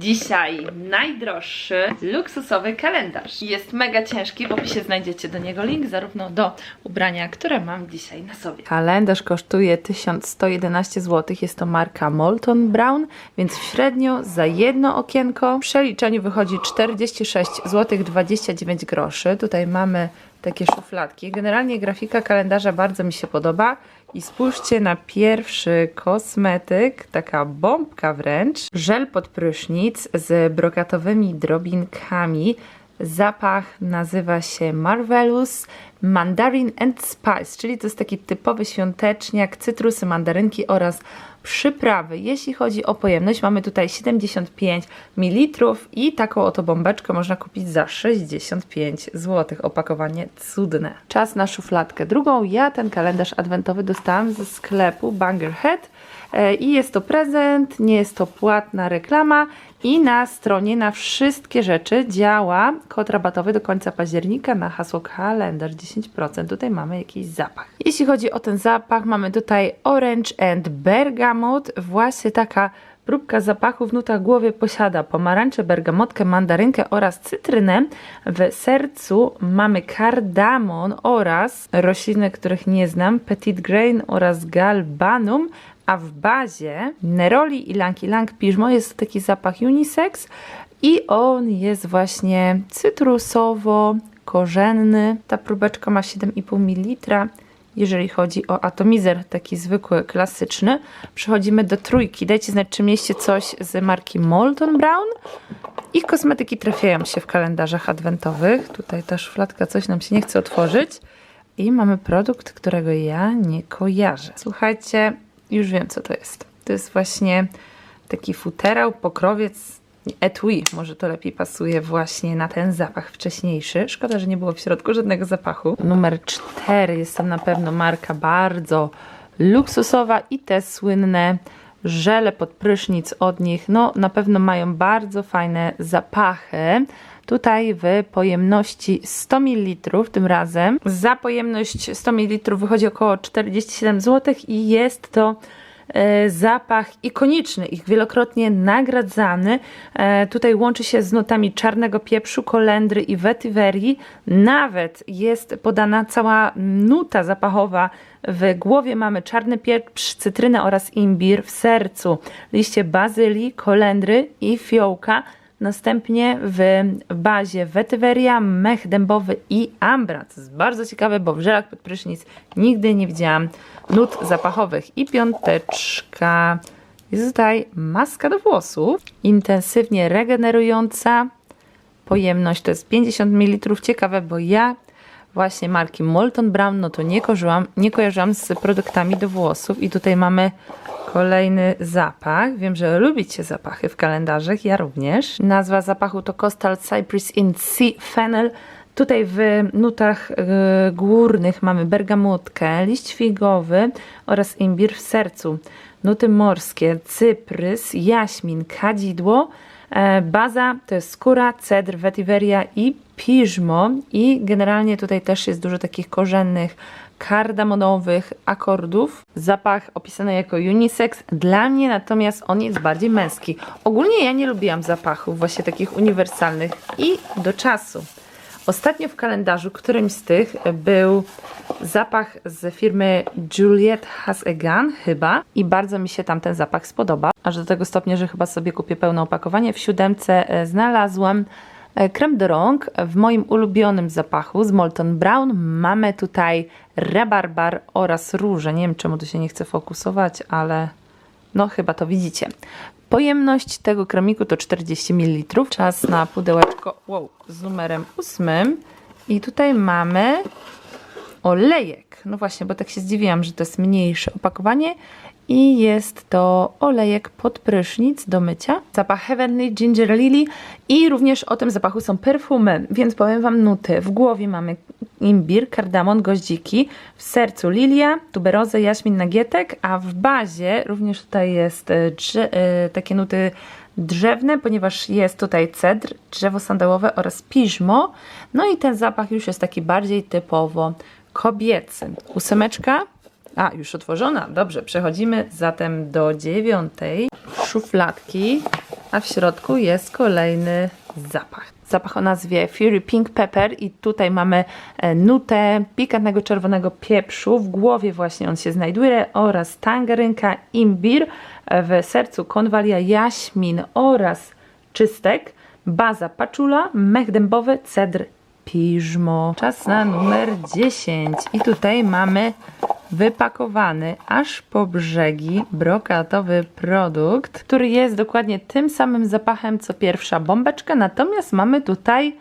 Dzisiaj najdroższy luksusowy kalendarz. Jest mega ciężki, w opisie znajdziecie do niego link, zarówno do ubrania, które mam dzisiaj na sobie. Kalendarz kosztuje 1111 zł, jest to marka Molton Brown, więc średnio za jedno okienko w przeliczeniu wychodzi 46 zł 29 groszy. Tutaj mamy takie szufladki. Generalnie grafika kalendarza bardzo mi się podoba. I spójrzcie na pierwszy kosmetyk, taka bombka wręcz. Żel pod prysznic z brokatowymi drobinkami. Zapach nazywa się Marvelous Mandarin and Spice, czyli to jest taki typowy świąteczniak, cytrusy, mandarynki oraz przyprawy. Jeśli chodzi o pojemność, mamy tutaj 75 ml i taką oto bombeczkę można kupić za 65 zł. Opakowanie cudne. Czas na szufladkę drugą. Ja ten kalendarz adwentowy dostałam ze sklepu Bangerhead e, i jest to prezent, nie jest to płatna reklama i na stronie na wszystkie rzeczy działa kod rabatowy do końca października na hasło kalendarz 10%. Tutaj mamy jakiś zapach. Jeśli chodzi o ten zapach, mamy tutaj Orange and Bergamot. Właśnie taka próbka zapachu w nutach głowy posiada pomarańczę, bergamotkę, mandarynkę oraz cytrynę. W sercu mamy kardamon oraz rośliny, których nie znam, petit grain oraz galbanum, a w bazie neroli i lanki lang piżmo jest taki zapach unisex i on jest właśnie cytrusowo korzenny. Ta próbeczka ma 7,5 ml. Jeżeli chodzi o atomizer, taki zwykły, klasyczny, przechodzimy do trójki. Dajcie znać, czy mieliście coś z marki Molton Brown. I kosmetyki trafiają się w kalendarzach adwentowych. Tutaj ta szufladka, coś nam się nie chce otworzyć. I mamy produkt, którego ja nie kojarzę. Słuchajcie, już wiem, co to jest. To jest właśnie taki futerał, pokrowiec, etui. Może to lepiej pasuje właśnie na ten zapach wcześniejszy. Szkoda, że nie było w środku żadnego zapachu. Numer 4 jest to na pewno marka bardzo luksusowa i te słynne żele pod prysznic od nich, no na pewno mają bardzo fajne zapachy. Tutaj w pojemności 100 ml tym razem. Za pojemność 100 ml wychodzi około 47 zł i jest to e, zapach ikoniczny, ich wielokrotnie nagradzany. E, tutaj łączy się z nutami czarnego pieprzu, kolendry i wetywerii. Nawet jest podana cała nuta zapachowa. W głowie mamy czarny pieprz, cytrynę oraz imbir. W sercu liście bazylii, kolendry i fiołka. Następnie w bazie wetyweria, mech dębowy i ambrat. Jest bardzo ciekawe, bo w żelach pod prysznic nigdy nie widziałam nut zapachowych. I piąteczka. Jest tutaj maska do włosów. Intensywnie regenerująca. Pojemność to jest 50 ml. Ciekawe, bo ja właśnie marki Molton Brown, no to nie kojarzyłam, nie kojarzyłam z produktami do włosów. I tutaj mamy Kolejny zapach. Wiem, że lubicie zapachy w kalendarzach, ja również. Nazwa zapachu to Coastal Cypress in Sea Fennel. Tutaj w nutach y, górnych mamy bergamotkę, liść figowy oraz imbir w sercu. Nuty morskie, cyprys, jaśmin, kadzidło. E, baza to jest skóra, cedr, vetiveria i piżmo. I generalnie tutaj też jest dużo takich korzennych kardamonowych akordów. Zapach opisany jako unisex. Dla mnie natomiast on jest bardziej męski. Ogólnie ja nie lubiłam zapachów właśnie takich uniwersalnych i do czasu. Ostatnio w kalendarzu którymś z tych był zapach z firmy Juliet Has a Gun chyba i bardzo mi się tam ten zapach spodoba. Aż do tego stopnia, że chyba sobie kupię pełne opakowanie. W siódemce e, znalazłam e, krem do rąk w moim ulubionym zapachu z Molton Brown. Mamy tutaj rabarbar oraz róże. Nie wiem czemu tu się nie chce fokusować, ale no chyba to widzicie. Pojemność tego kremiku to 40 ml. Czas na pudełeczko wow, z numerem 8. I tutaj mamy olejek. No właśnie, bo tak się zdziwiłam, że to jest mniejsze opakowanie. I jest to olejek pod prysznic do mycia. Zapach Heavenly Ginger Lily i również o tym zapachu są perfumy, więc powiem Wam nuty. W głowie mamy imbir, kardamon, goździki, w sercu lilia, tuberozę, jaśmin, nagietek, a w bazie również tutaj jest e, e, takie nuty drzewne, ponieważ jest tutaj cedr, drzewo sandałowe oraz piżmo. No i ten zapach już jest taki bardziej typowo kobiecy. Ósemeczka. A, już otworzona. Dobrze, przechodzimy zatem do dziewiątej szufladki. a w środku jest kolejny zapach. Zapach o nazwie Fury Pink Pepper i tutaj mamy e, nutę pikantnego czerwonego pieprzu. W głowie właśnie on się znajduje oraz tangerynka, imbir, e, w sercu konwalia, jaśmin oraz czystek, baza paczula, mech dębowy, cedr, piżmo. Czas na numer 10 i tutaj mamy wypakowany aż po brzegi brokatowy produkt, który jest dokładnie tym samym zapachem co pierwsza bombeczka, natomiast mamy tutaj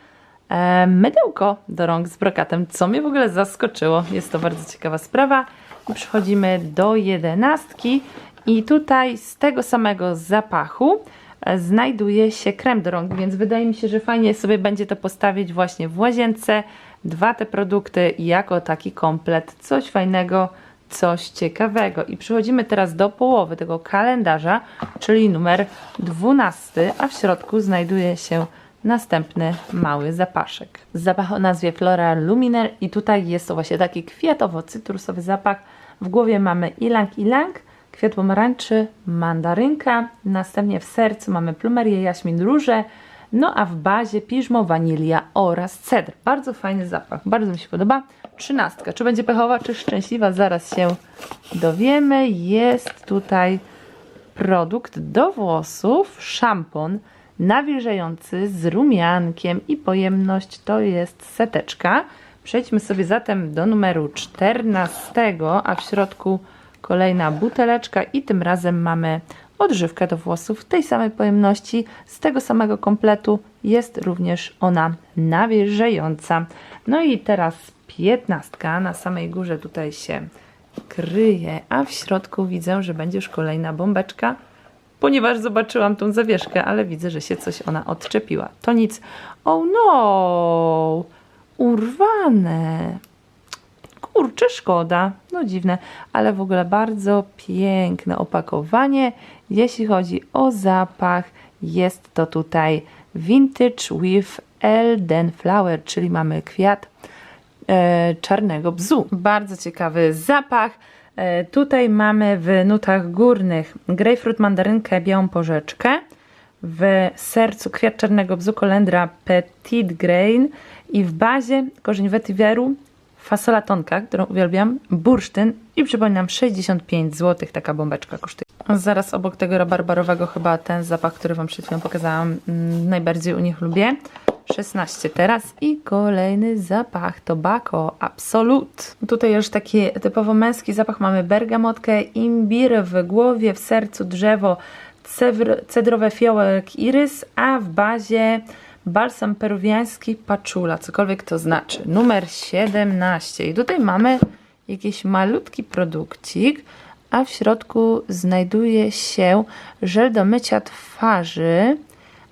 e, mydełko do rąk z brokatem, co mnie w ogóle zaskoczyło. Jest to bardzo ciekawa sprawa. Przechodzimy do jedenastki i tutaj z tego samego zapachu e, znajduje się krem do rąk, więc wydaje mi się, że fajnie sobie będzie to postawić właśnie w łazience. Dwa te produkty jako taki komplet. Coś fajnego, coś ciekawego. I przechodzimy teraz do połowy tego kalendarza, czyli numer 12, a w środku znajduje się następny mały zapaszek. Zapach o nazwie Flora Luminer i tutaj jest to właśnie taki kwiatowo-cytrusowy zapach. W głowie mamy ilang ilang, kwiat pomarańczy, mandarynka, następnie w sercu mamy plumerię, jaśmin, róże, no a w bazie piżmo, wanilia oraz cedr. Bardzo fajny zapach, bardzo mi się podoba. Trzynastka, czy będzie pechowa, czy szczęśliwa, zaraz się dowiemy. Jest tutaj produkt do włosów, szampon nawilżający z rumiankiem i pojemność to jest seteczka. Przejdźmy sobie zatem do numeru 14, a w środku kolejna buteleczka i tym razem mamy odżywkę do włosów tej samej pojemności, z tego samego kompletu jest również ona nawilżająca. No i teraz 15 na samej górze tutaj się kryje, a w środku widzę, że będzie już kolejna bombeczka, ponieważ zobaczyłam tą zawieszkę, ale widzę, że się coś ona odczepiła. To nic. Oh no! Urwane! Kurczę, szkoda. No dziwne, ale w ogóle bardzo piękne opakowanie. Jeśli chodzi o zapach, jest to tutaj Vintage with Elden Flower, czyli mamy kwiat e, czarnego bzu. Bardzo ciekawy zapach. E, tutaj mamy w nutach górnych grejpfrut, mandarynkę, białą porzeczkę. W sercu kwiat czarnego bzu, kolendra petit grain i w bazie korzeń wetyweru, fasola tonka, którą uwielbiam, bursztyn i przypominam 65 zł taka bombeczka kosztuje. Zaraz obok tego rabarbarowego chyba ten zapach, który Wam przed chwilą pokazałam, mm, najbardziej u nich lubię. 16 teraz i kolejny zapach Tobacco Absolut. Tutaj już taki typowo męski zapach mamy bergamotkę, imbir w głowie, w sercu drzewo, cedrowe fiołek irys, a w bazie balsam peruwiański paczula, cokolwiek to znaczy. Numer 17 i tutaj mamy jakiś malutki produkcik, a w środku znajduje się żel do mycia twarzy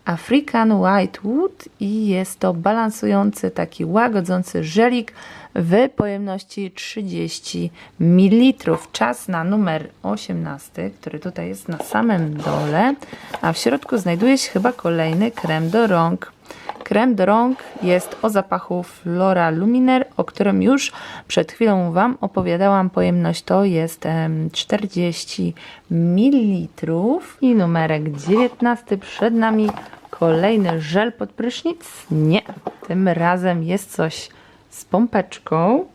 African Whitewood i jest to balansujący, taki łagodzący żelik w pojemności 30 ml. Czas na numer 18, który tutaj jest na samym dole, a w środku znajduje się chyba kolejny krem do rąk. Krem do rąk jest o zapachu Flora Luminer, o którym już przed chwilą Wam opowiadałam. Pojemność to jest em, 40 ml i numerek 19 przed nami. Kolejny żel pod prysznic? Nie, tym razem jest coś z pompeczką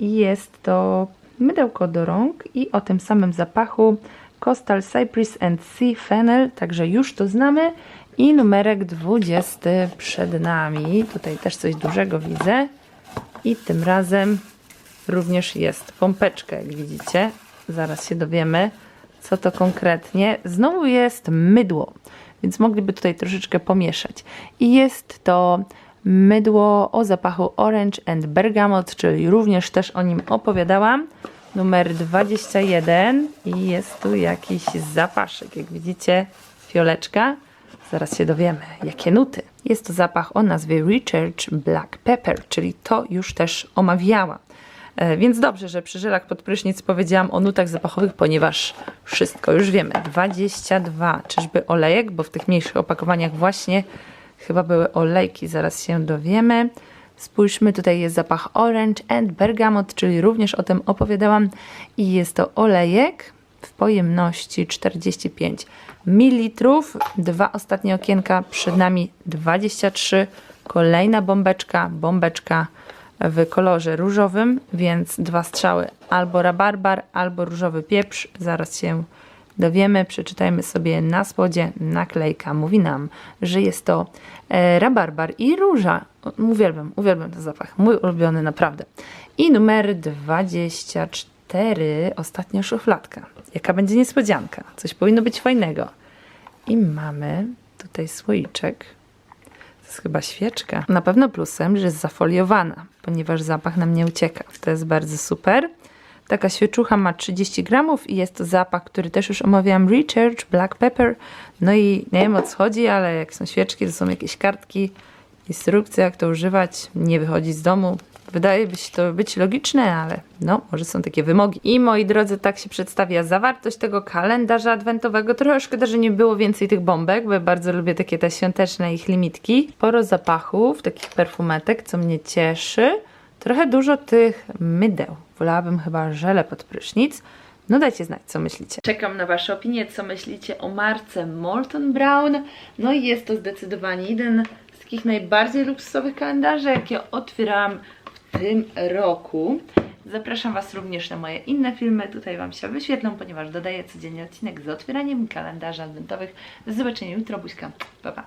i jest to mydełko do rąk i o tym samym zapachu Coastal Cypress and Sea Fennel, także już to znamy i numerek 20 przed nami. Tutaj też coś dużego widzę. I tym razem również jest pompeczka, jak widzicie. Zaraz się dowiemy, co to konkretnie. Znowu jest mydło, więc mogliby tutaj troszeczkę pomieszać. I jest to mydło o zapachu Orange and Bergamot, czyli również też o nim opowiadałam. Numer 21 i jest tu jakiś zapaszek, jak widzicie, fioleczka. Zaraz się dowiemy, jakie nuty. Jest to zapach o nazwie Recharge Black Pepper, czyli to już też omawiałam. E, Więc dobrze, że przy żelach pod prysznic powiedziałam o nutach zapachowych, ponieważ wszystko już wiemy. 22. Czyżby olejek? Bo w tych mniejszych opakowaniach właśnie chyba były olejki. Zaraz się dowiemy. Spójrzmy, tutaj jest zapach Orange and Bergamot, czyli również o tym opowiadałam. I jest to olejek w pojemności 45 ml. Dwa ostatnie okienka, przed nami 23. Kolejna bombeczka, bombeczka w kolorze różowym, więc dwa strzały albo rabarbar, albo różowy pieprz. Zaraz się dowiemy, przeczytajmy sobie na spodzie. Naklejka mówi nam, że jest to e, rabarbar i róża. Uwielbiam, uwielbiam ten zapach. Mój ulubiony naprawdę. I numer 24, ostatnia szufladka. Jaka będzie niespodzianka? Coś powinno być fajnego. I mamy tutaj słoiczek. To jest chyba świeczka. Na pewno plusem, że jest zafoliowana, ponieważ zapach nam nie ucieka. To jest bardzo super. Taka świeczucha ma 30 gramów i jest to zapach, który też już omawiałam, Recharge Black Pepper. No i nie wiem o co chodzi, ale jak są świeczki, to są jakieś kartki, instrukcja jak to używać, nie wychodzić z domu. Wydaje się to być logiczne, ale no, może są takie wymogi. I moi drodzy, tak się przedstawia zawartość tego kalendarza adwentowego. Trochę szkoda, że nie było więcej tych bombek, bo bardzo lubię takie te świąteczne ich limitki. Sporo zapachów, takich perfumetek, co mnie cieszy. Trochę dużo tych mydeł. Wolałabym chyba żele pod prysznic. No dajcie znać, co myślicie. Czekam na Wasze opinie, co myślicie o marce Molton Brown. No i jest to zdecydowanie jeden z takich najbardziej luksusowych kalendarzy, jakie otwierałam w tym roku. Zapraszam Was również na moje inne filmy. Tutaj Wam się wyświetlą, ponieważ dodaję codziennie odcinek z otwieraniem kalendarzy adwentowych. Do zobaczenia jutro, buźka. Pa, pa.